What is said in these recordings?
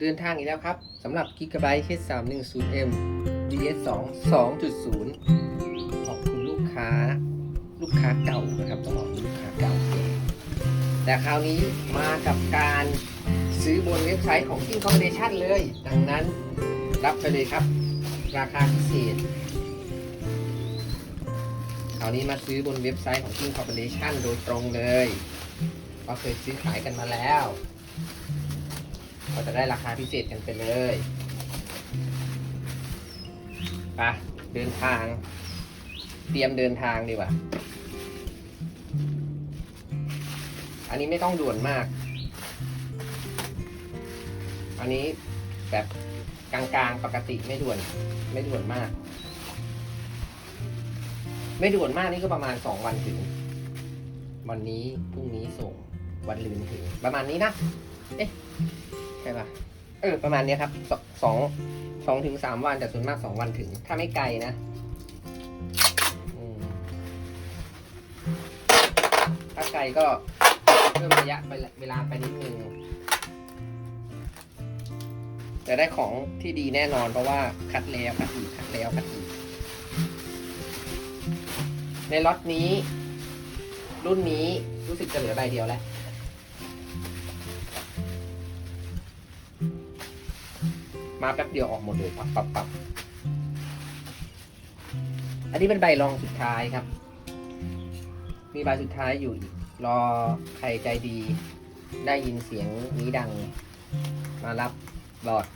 เดินทางอีกแล้วครับสำหรับ Gigabyte H310M DS2 2.0 ขอบคุณลูกค้าลูกค้าเก่านะครับต้องบอกลูกค้าเก่าเองแต่คราวนี้มากับการซื้อบนเว็บไซต์ของ King Combination เลย ดังนั้นรับไปเลยครับ ราคาพิเศษคราวนี้มาซื้อบนเว็บไซต์ของ King Corporation โดยตรงเลย ก็เคยซื้อขายกันมาแล้ว ก็จะได้ราคาพิเศษกันไปเลยไปเดินทาง เตรียมเดินทางดีกว่า อันนี้ไม่ต้องด่วนมาก อันนี้แบบกลางๆปกติไม่ด่วน ไม่ด่วนมาก ไม่ด่วนมากนี่ก็ประมาณสองวันถึง วันนี้พรุ่งนี้ส่งวันลืนถึง ประมาณนี้นะ เอ๊ะ ใช่ปะเออประมาณนี้ครับสองสองถึงสามวันแต่ส่วนมากสองวันถึง ถ้าไม่ไกลนะถ้าไกลก็เพิ่มระยะไปเวลาไปนิดนึงแต่ได้ของที่ดีแน่นอนเพราะว่าคัดแล้วคัดอีกคัดแล้วคัดอีกในล็อตนี้ รุ่นนี้รู้สึกจะเหลือใบเดียวแล้ว มาแป๊บเดียวออกหมดเลยปับปับปับอันนี้เป็นใบรองสุดท้ายครับ มีใบสุดท้ายอยู่อีก รอใครใจดี ได้ยินเสียงนี้ดัง มารับบอร์ด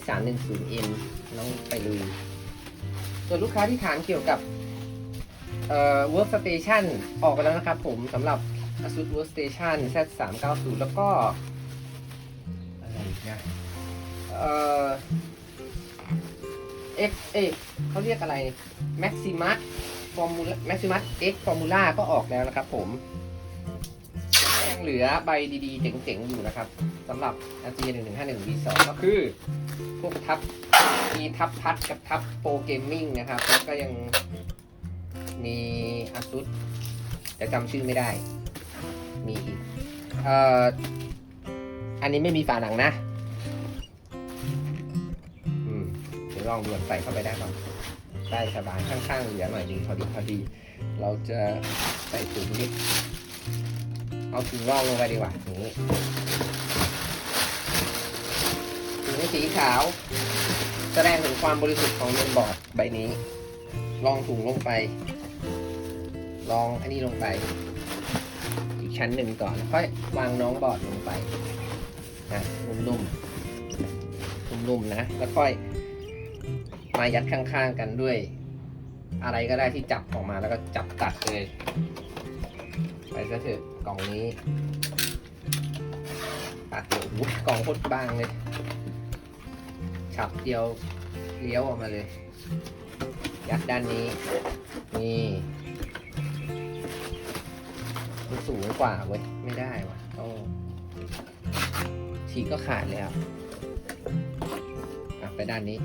S310M น้องไปลุย ส่วนลูกค้าที่ถามเกี่ยวกับเอ่อ Workstation ออกไปแล้วนะครับผมสำหรับ ASUS Workstation Z390 แล้วก็อะไรอีกนะ เอ่อเอกเขาเรียกอะไร Maximus Formula Maximus X Formula ก็ออกแล้วนะครับผมยังเหลือใบดีๆ เจ๋งๆ อยู่นะครับสำหรับ RG 1 1 5 1 V2 ก็คือ พวกทับมีทับพัดกับทับโปรเกมมิ่งนะครับ แล้วก็ยังมี ASUS แต่จำชื่อไม่ได้ มีอีกเอ่ออันนี้ไม่มีฝาหนังนะ ลองด่วนใส่เข้าไปได้บ้างได้สบายข้างๆเหลือหน่อยนึงพอดีพอดี เราจะใส่ถุงนิดเอาถุงร่องลงไปดีกว่าอย่างนี้ถุงสีขาว แสดงถึงความบริสุทธิ์ของเมนบอร์ดใบนี้ ลองถุงลงไป ลองอันนี้ลงไป อีกชั้นหนึ่งก่อนค่อยวางน้องบอร์ดลงไปนะนุ่มๆนุ่มๆนะ แล้วค่อย มายัดข้างๆกันด้วย อะไรก็ได้ที่จับออกมาแล้วก็จับตัดเลย ไปซะเถอะกล่องนี้ตัดเลยโอ้โหกล่องโคตรบางเลย ฉับเดียวเลี้ยวออกมาเลย ยัดด้านนี้ นี่มันสูงกว่าเว้ยไม่ได้วะต้องฉีกก็ขาดแล้วอะไปด้านนี้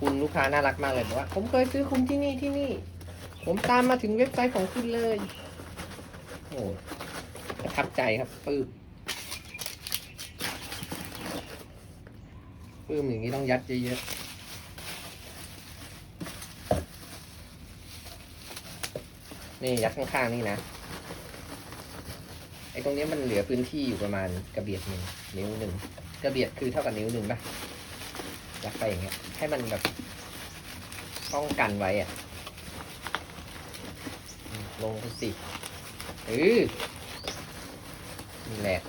คุณลูกค้าน่ารักมากเลยบอกว่า ผมเคยซื้อคุณที่นี่ที่นี่ ผมตามมาถึงเว็บไซต์ของคุณเลย โอ้ประทับใจครับปื้มปื้มอย่างนี้ต้องยัดเยอะๆนี่ยัดข้างๆนี่นะไอ้ตรงนี้มันเหลือพื้นที่อยู่ประมาณกระเบียดหนึ่งนิ้วหนึ่งกระเบียดคือเท่ากับนิ้วหนึ่งป่ะ ยัดไปอย่างเงี้ย ให้มันแบบป้องกันไว้อะลงไปสิเออนี่แหละ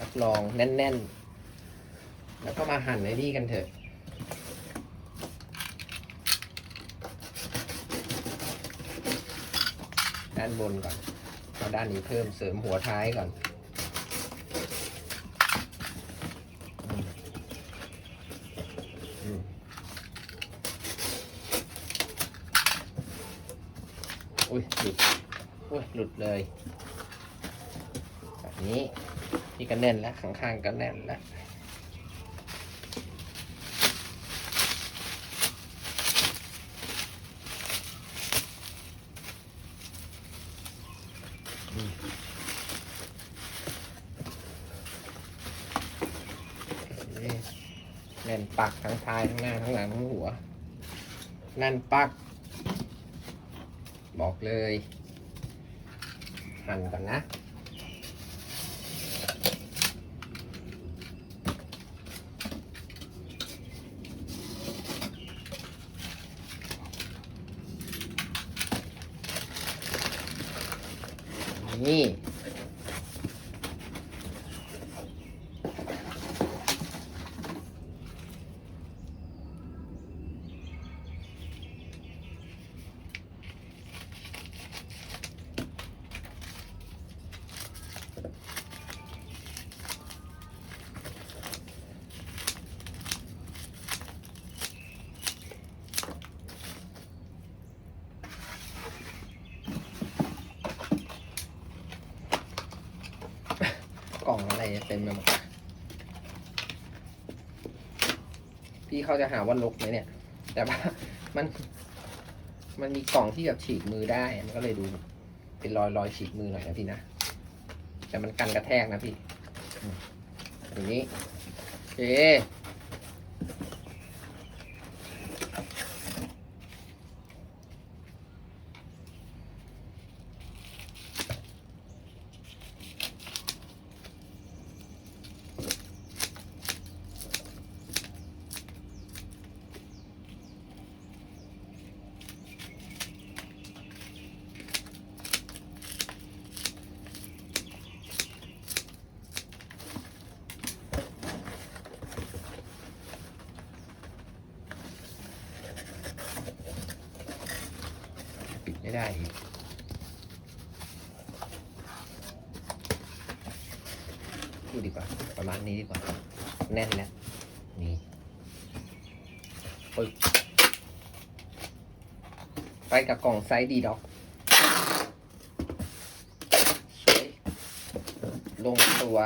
รับรองแน่น ๆ แล้วก็มาหั่นไอ้นี่กันเถอะด้านบนก่อนเอาด้านนี้เพิ่มเสริมหัวท้ายก่อน อืม อุ้ยหลุดอุ้ยหลุดเลย แบบนี้นี่ก็แน่นแล้วข้างๆก็แน่นแล้วนี่แน่นปักทั้งท้ายทั้งหน้าทั้งหลังทั้งหัวแน่นปัก บอกเลย หั่นก่อนนะ นี่ เต็มไปหมดพี่เขาจะหาว่าลกไหมเนี่ย แต่ว่ามัน มันมีกล่องที่แบบฉีกมือได้ มันก็เลยดูเป็นรอยรอยฉีกมือหน่อยนะพี่นะ แต่มันกันกระแทกนะพี่อย่างนี้โอเคูดดีกว่า ประมาณนี้ดีกว่า แน่นแล้ว นี่ปึ๊บไปกับกล่องไซส์ดีด็อกสวยลงตัว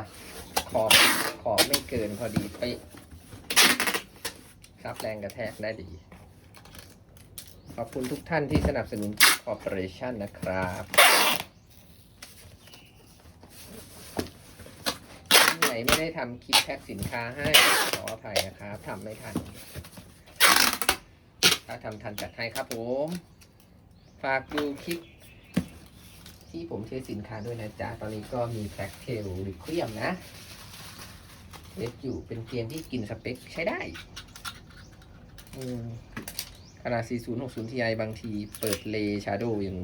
ขอบขอบไม่เกินพอดีไปะรับแรงกระแทกได้ดี ขอบคุณทุกท่านที่สนับสนุนคอร์ปอเรชันนะครับที่ ไม่ได้ทำคลิปแพ็คสินค้าให้ขออภัยนะครับทำไม่ทัน ถ้าทำทันจัดให้ครับผม ฝากดูคลิปที่ผมเทสสินค้าด้วยนะจ๊ะ ตอนนี้ก็มีแพ็คเทลหรือเครียมนะเทสอยู่เป็นเกมที่กินสเปคใช้ได้อืมขนาด 4060 Ti บางทีเปิดเลชาร์โดยัง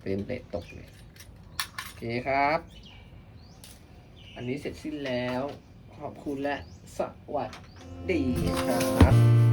เฟรมเรทตกเลย โอเคครับ อันนี้เสร็จสิ้นแล้ว ขอบคุณและสวัสดีครับ